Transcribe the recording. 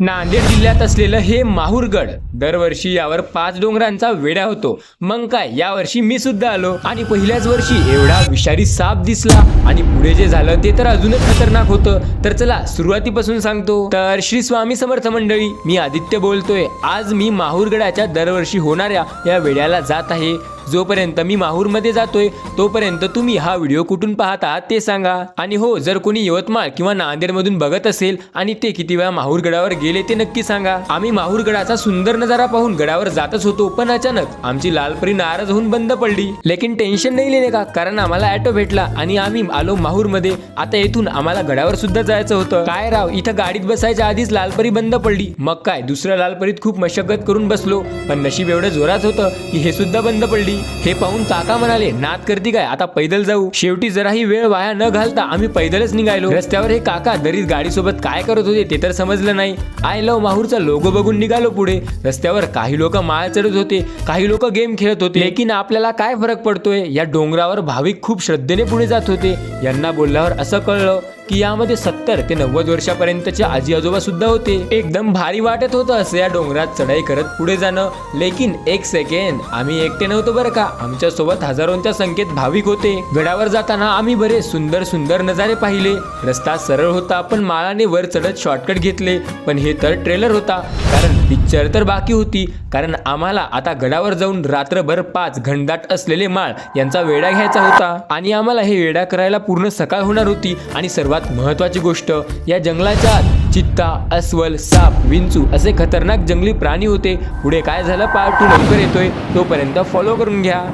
नांदेड जिल्ह्यात असलेलं हे माहूरगड दरवर्षी यावर पाच डोंगरांचा वेढा होतो. मग काय यावर्षी मी सुद्धा आलो आणि पहिल्याच वर्षी एवढा विषारी साप दिसला. आणि पुढे जे झालं ते तर अजूनच खतरनाक होतं. तर चला सुरुवातीपासून सांगतो. तर श्री स्वामी समर्थ मंडळी मी आदित्य बोलतोय. आज मी माहूरगडाच्या दरवर्षी होणाऱ्या या वेड्याला जात आहे. जोपर्यंत मी माहूरमध्ये जातोय तोपर्यंत तुम्ही हा व्हिडिओ कुठून पाहता आहात ते सांगा. आणि हो जर कोणी यवतमाळ किंवा नांदेडमधून बघत असेल आणि ते किती वेळा माहूरगडावर गेले ते नक्की सांगा. आम्ही माहूरगडाचा सुंदर नजारा पाहून गडावर जातच होतो पण अचानक आमची लालपरी नाराज होऊन बंद पडली. लेकिन टेन्शन नाही लेणे का? कारण आम्हाला ॲटो भेटला आणि आम्ही आलो माहूरमध्ये. आता येथून आम्हाला गडावर सुद्धा जायचं होतं. काय राव इथं गाडीत बसायच्या आधीच लालपरी बंद पडली. मग काय दुसऱ्या लालपरीत खूप मशक्कत करून बसलो. पण नशीब एवढं जोरात होतं की हे सुद्धा बंद पडली. हे पाहून काका म्हणाले नाद करती काय? आता पैदल जाऊ. शेवटी जराही वेळ वाया न घालता आम्ही पैदलच निघालो. रस्त्यावर हे काका दरीत गाडीसोबत काय करत होते ते तर समजलं नाही. आय लव माहूरचा लोगो बघून निघालो पुढे. रस्त्यावर काही लोक माळ चढत होते काही लोक गेम खेळत होते. लेकिन आपल्याला काय फरक पडतोय? या डोंगरावर भाविक खूप श्रद्धेने पुढे जात होते. यांना बोलल्यावर असं कळलं की यामध्ये सत्तर ते नव्वद वर्षापर्यंतचे आजी आजोबा सुद्धा होते. एकदम भारी वाटत होतं असं या डोंगरात चढाई करत पुढे जाणं. लेकिन एक सेकंड आम्ही एकटे नव्हतो बरं का. आमच्यासोबत हजारोंच्या संख्येत भाविक होते. गडावर जाताना आम्ही बरे सुंदर सुंदर नजारे पाहिले. रस्ता सरळ होता पण माळाने वर चढत शॉर्टकट घेतले. पण हे तर ट्रेलर होता. कारण पिक्चर तर बाकी होती. कारण आम्हाला आता गडावर जाऊन रात्रभर पाच घनदाट असलेले माळ यांचा वेढा घ्यायचा होता. आणि आम्हाला हे वेढा करायला पूर्ण सकाळ होणार होती. आणि सर्वात महत्वाची गोष्ट या जंगलाच्या आत चित्ता अस्वल साप विंचू असे खतरनाक जंगली प्राणी होते. पुढे काय झालं पार्ट टू लवकर येतोय तोपर्यंत फॉलो करून घ्या.